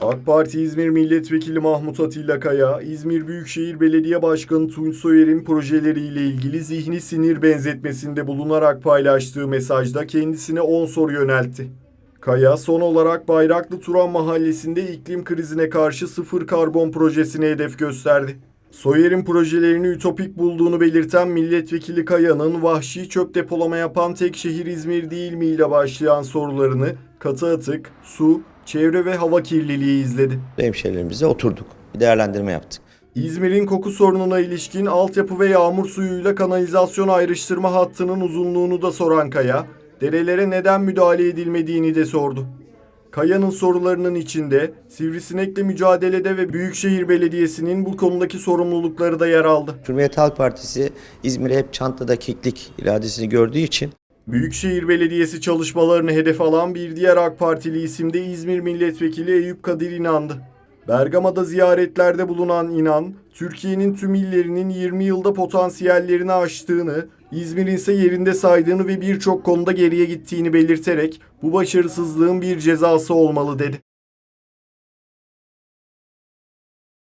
AK Parti İzmir Milletvekili Mahmut Atilla Kaya, İzmir Büyükşehir Belediye Başkanı Tunç Soyer'in projeleriyle ilgili zihni sinir benzetmesinde bulunarak paylaştığı mesajda kendisine 10 soru yöneltti. Kaya son olarak Bayraklı Turan Mahallesi'nde iklim krizine karşı sıfır karbon projesine hedef gösterdi. Soyer'in projelerini ütopik bulduğunu belirten milletvekili Kaya'nın vahşi çöp depolama yapan tek şehir İzmir değil mi ile başlayan sorularını katı atık, su, çevre ve hava kirliliği izledi. hemşehrilerimizle oturduk. Bir değerlendirme yaptık. İzmir'in koku sorununa ilişkin altyapı ve yağmur suyuyla kanalizasyon ayrıştırma hattının uzunluğunu da soran Kaya, derelere neden müdahale edilmediğini de sordu. Kaya'nın sorularının içinde sivrisinekle mücadelede ve Büyükşehir Belediyesi'nin bu konudaki sorumlulukları da yer aldı. Cumhuriyet Halk Partisi İzmir'e hep çantada keklik iradesini gördüğü için Büyükşehir Belediyesi çalışmalarını hedef alan bir diğer AK Partili isim de İzmir Milletvekili Eyüp Kadir İnan'dı. Bergama'da ziyaretlerde bulunan İnan, Türkiye'nin tüm illerinin 20 yılda potansiyellerini aştığını, İzmir'in ise yerinde saydığını ve birçok konuda geriye gittiğini belirterek bu başarısızlığın bir cezası olmalı dedi.